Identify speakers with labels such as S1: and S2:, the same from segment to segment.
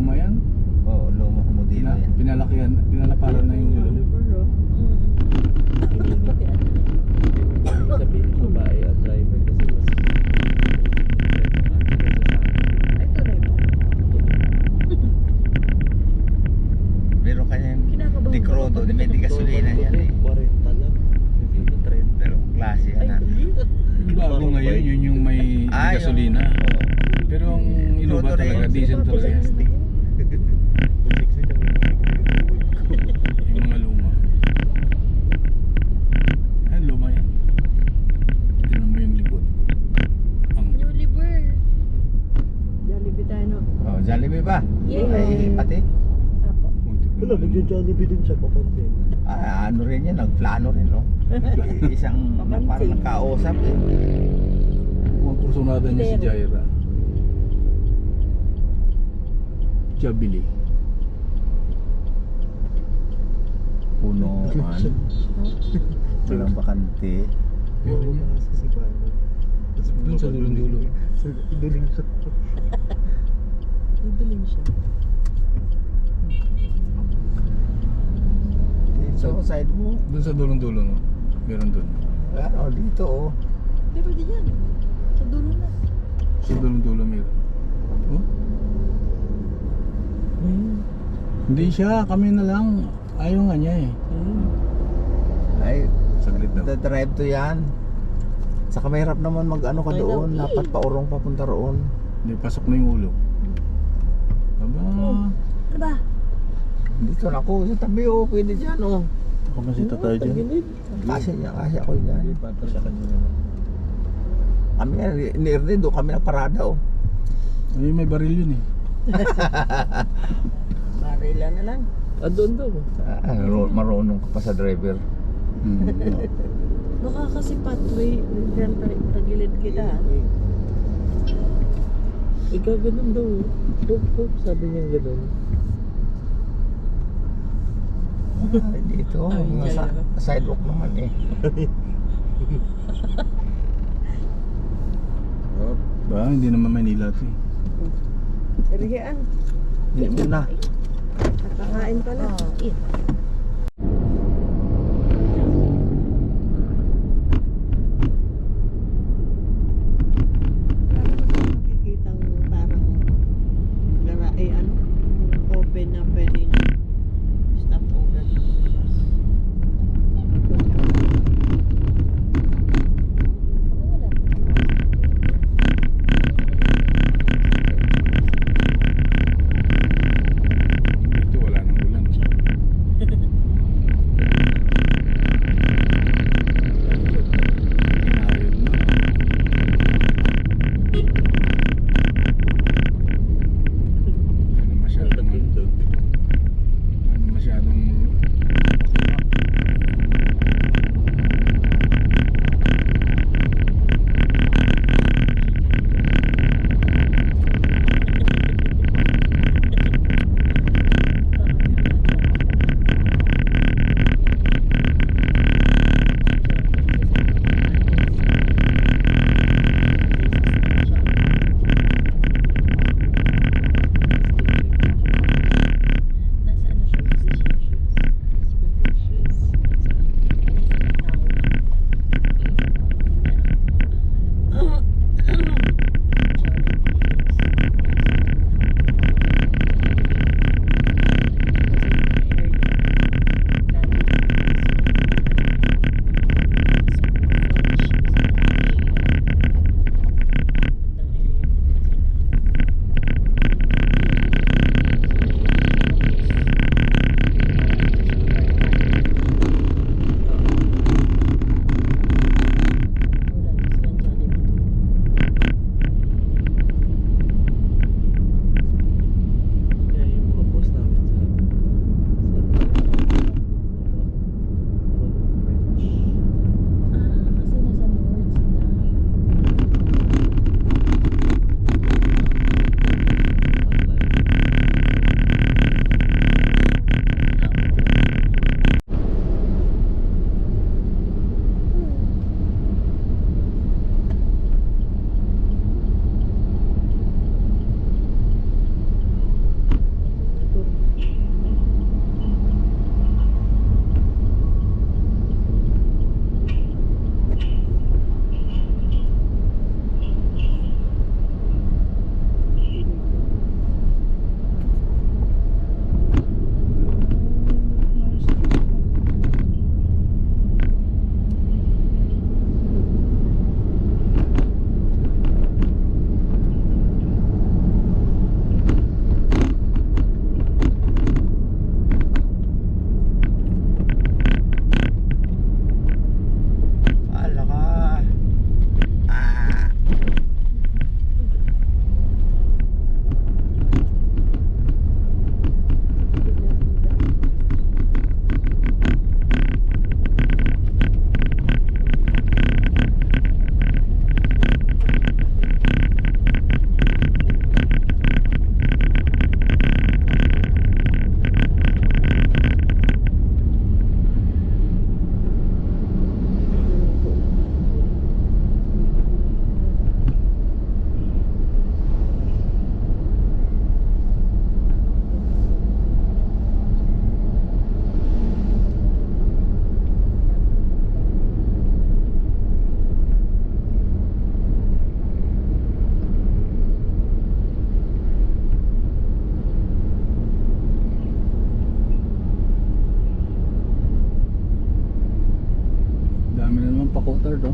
S1: luma yan.
S2: Oo, oh, lumang modelo
S1: Pina,
S2: yan.
S1: pinalakihan, pinalaparan na yung gulong.
S3: Sabihin babae at driver kasi mas
S4: Ay.
S2: Meron
S4: ka
S2: Crodo,
S4: ba?
S2: di may di gasolina yan eh.
S3: 40 lang. Hindi 30.
S2: Dalawang klase
S4: Ay,
S2: yan ah.
S1: Bago ngayon, yun yung may
S2: Ah,
S1: gasolina. Pero ang inuba talaga, diesel talaga yan. Yung mga luma. Ay, luma yan. Tignan mo yung likod. Ang
S4: Yung liver. Jollibee tayo, no?
S2: Oh, Jollibee ba?
S4: Yeah.
S2: Ay, pati.
S4: Apo.
S3: Wala, nagja-jollibee din siya papansin.
S2: Ah, ano rin yan, nagplano rin, no? Isang parang nakausap eh.
S1: Mga kursunada niya si Jaira. Jabili.
S2: Puno, man. Walang bakante.
S1: Yan.
S3: si Pano.
S1: Doon sa dulong-dulo.
S3: Sa duling siya.
S4: Naduling siya.
S2: Dito, side mo.
S1: Doon sa dulong-dulo, no? Meron doon.
S2: Ano, dito, oh.
S4: Di ba di yan? Sa dulo na.
S1: Sa dulong-dulo meron. Oh? Hindi siya, kami na lang. Ayaw nga niya eh.
S2: Ay,
S1: Saglit daw.
S2: drive to yan. Saka mahirap naman mag ano ka doon, dapat paurong papunta roon.
S1: Hindi, pasok na yung ulo. Aba,
S4: Ano ba?
S2: Dito na ako, sa tabi oh, pwede dyan oh.
S1: kapasita tayo dyan.
S2: Kasi niya, kasi ako dyan.
S3: Pato siya kanina.
S2: Kami nga, ni Ernie, doon kami nagparada oh.
S1: Ay, may baril yun eh.
S4: Barila na lang.
S3: Ah, doon daw.
S2: Ah, ro- marunong ka pa sa driver.
S1: Hmm.
S4: Baka kasi pathway, dyan ta- tagilid kita.
S3: Ikaw ganun daw. Pop, pop, sabi niya ganun.
S2: Dito, mga sa- sidewalk naman eh.
S1: Ba, hindi naman Manila ito eh.
S4: Irihian.
S2: Hindi mo na.
S4: Nakakain pala. Oh,
S5: water,
S4: no?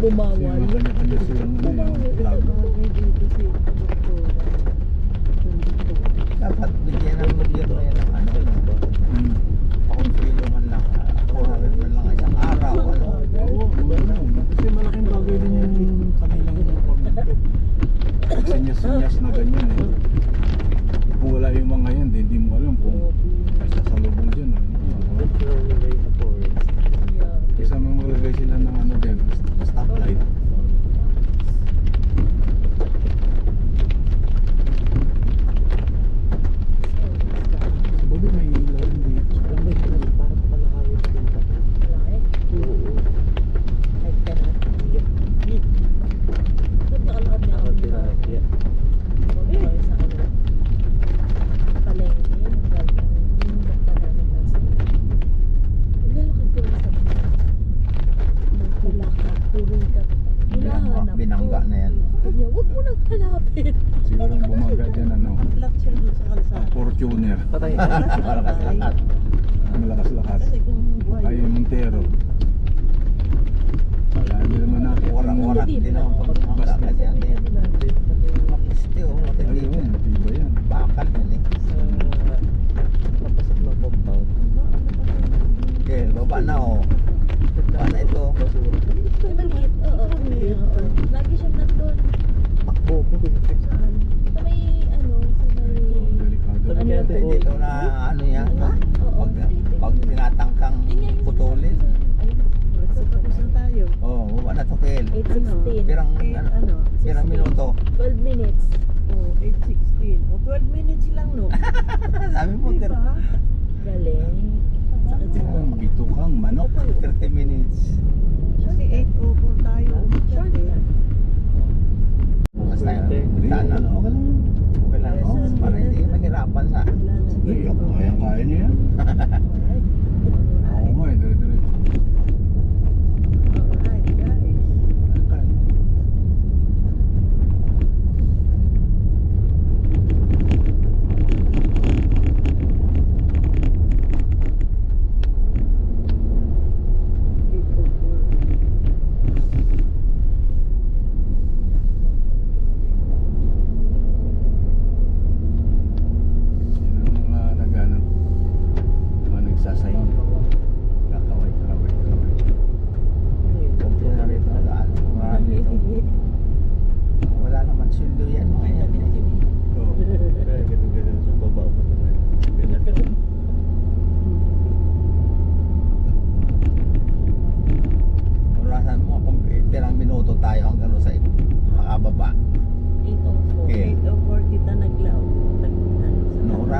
S5: bumawal.
S2: Dapat bigyan ng gobyerno yan ng ano
S4: yun.
S2: Pakonsuelo hmm. man lang. Ah, Or man lang isang araw. Ano.
S4: Kasi malaking bagay din yung kanilang pag-sunyas-sunyas na ganyan.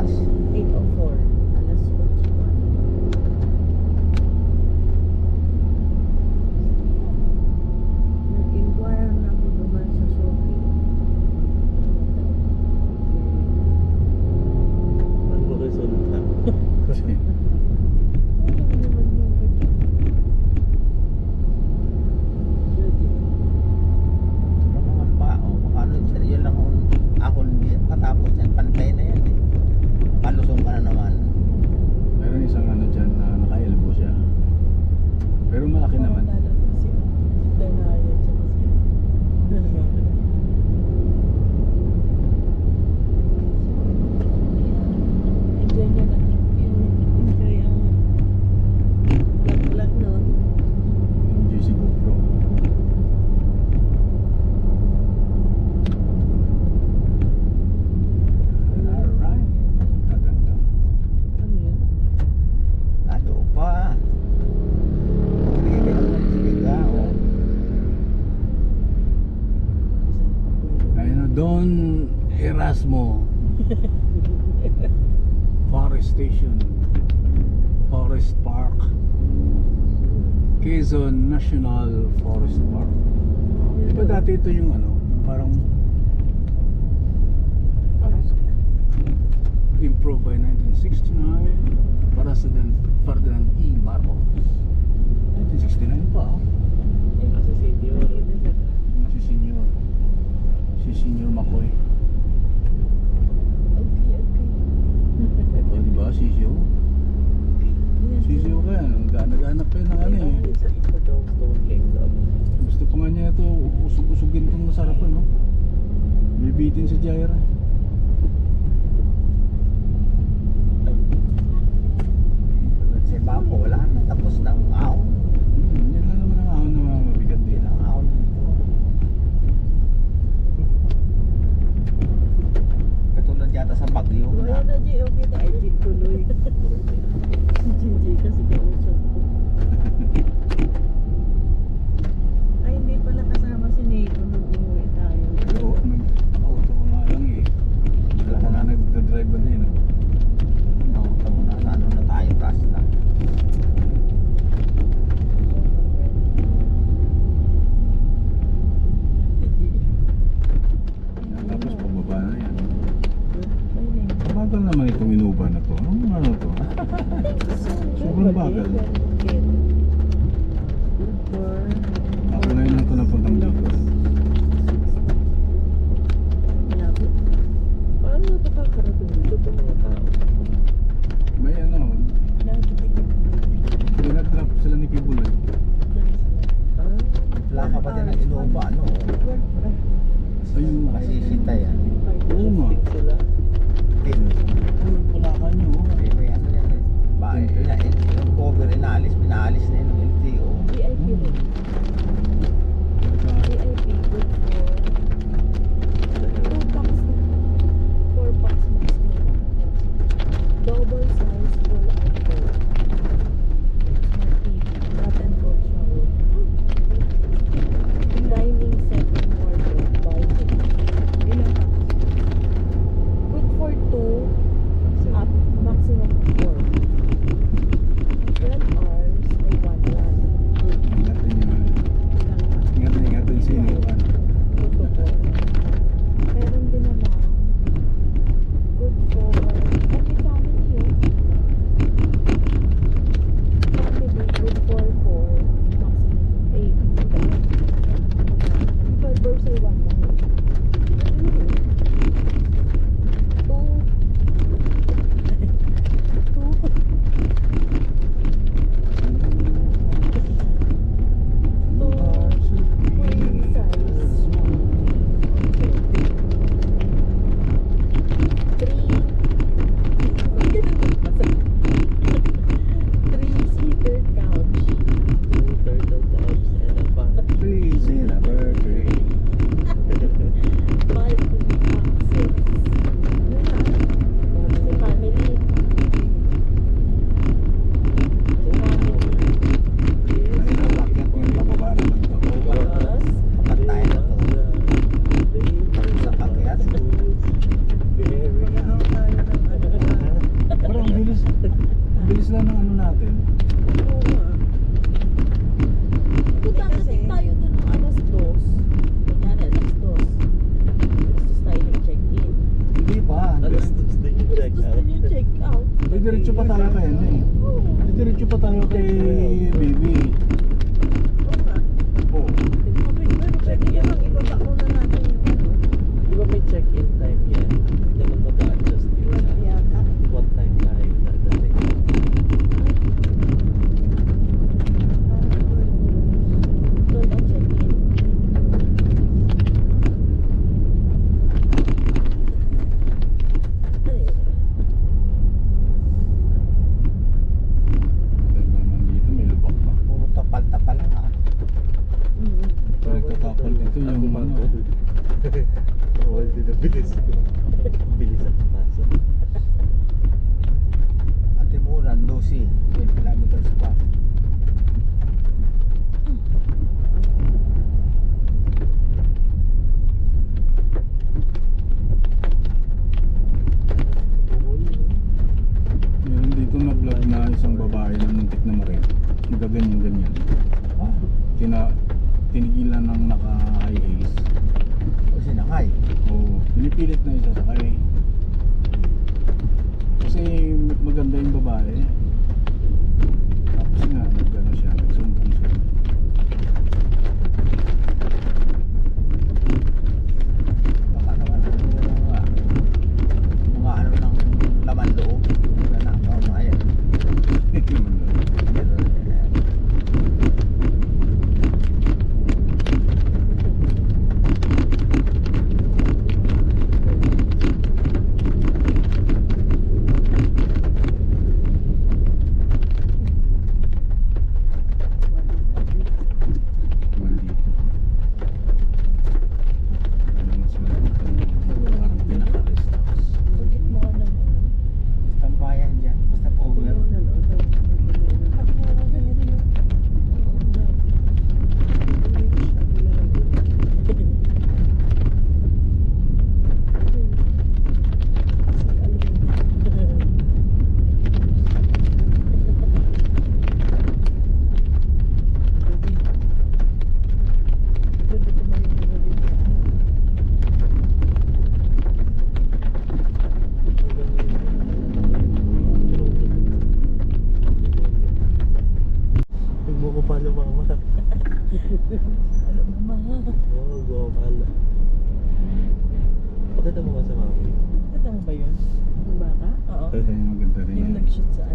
S4: Sa
S5: Ano
S2: oras?
S4: 8.04.
S5: Alas 8. Nag-inquire na ako duman sa Shopee.
S3: Ano ba resulta?
S1: Kasi,
S5: Wala naman yung
S2: Ano naman pa? O, paano yun? Yun lang ang ako hindi. Katapos yan, pantay na yan eh. Palusong ka na naman.
S1: meron isang ano dyan na naka-elbow siya. Pero malaki naman.
S4: Si Danaya tsaka si Enjoy niya na.
S5: Enjoy ang vlog-vlog nun.
S1: Yung GC GoPro. Alright. Kaganda.
S4: Ano yun?
S2: Layo pa. Sige ka naman. Sige ka. O.
S1: Ayun na, Don Erasmo. Forest Station. Forest Park. Quezon National Forest Park. Di ba dati ito yung ano, parang
S2: pilit na
S5: isasakay kasi
S1: maganda yung babae.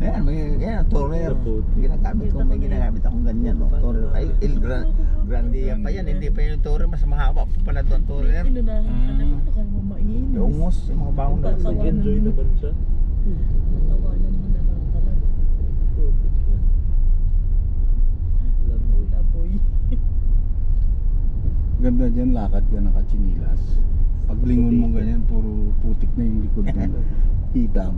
S2: Ayan, may ayan,
S3: tourer.
S2: Ginagamit ko, may ginagamit akong ganyan. No? Tourer. Ay, Il Gran Grandia pa yan. Hindi pa yung tourer. Mas mahaba pa pala doon tourer.
S4: Ano na, ano na mm. kayo mamain?
S2: Yung ungos, mga bangon na.
S5: Nag-enjoy
S4: naman
S5: siya.
S4: Tawanan na lang talaga.
S5: Yan.
S1: Ganda dyan, lakad ka nakachinilas. Pag lingon mo ganyan, puro putik na yung likod mo.
S2: Kita.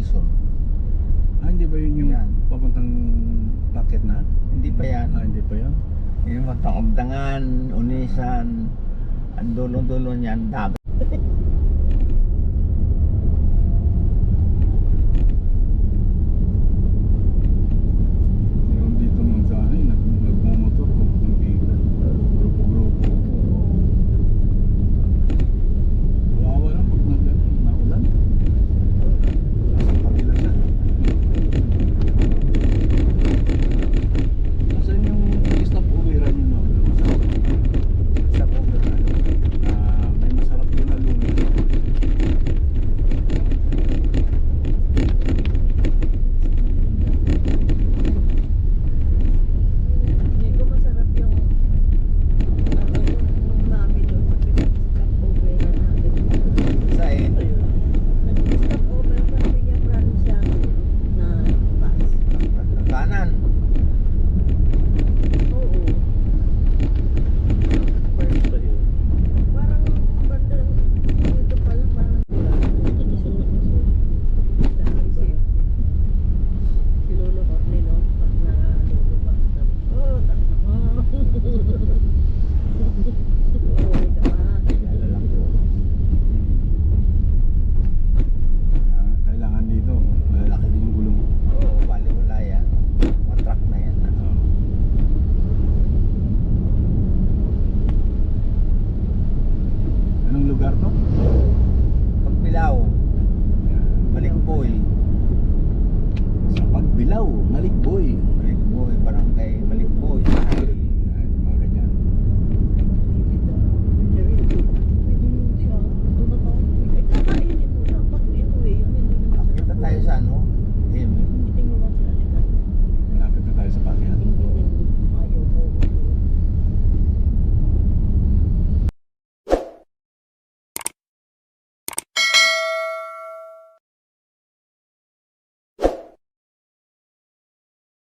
S2: Quezon.
S1: Ah, hindi ba yun yung
S2: Yan.
S1: papuntang packet na?
S2: Hindi pa yan.
S1: Ah, hindi pa yun?
S2: Yung magtakabdangan, unisan, ang dulo-dulo niyan, dagat.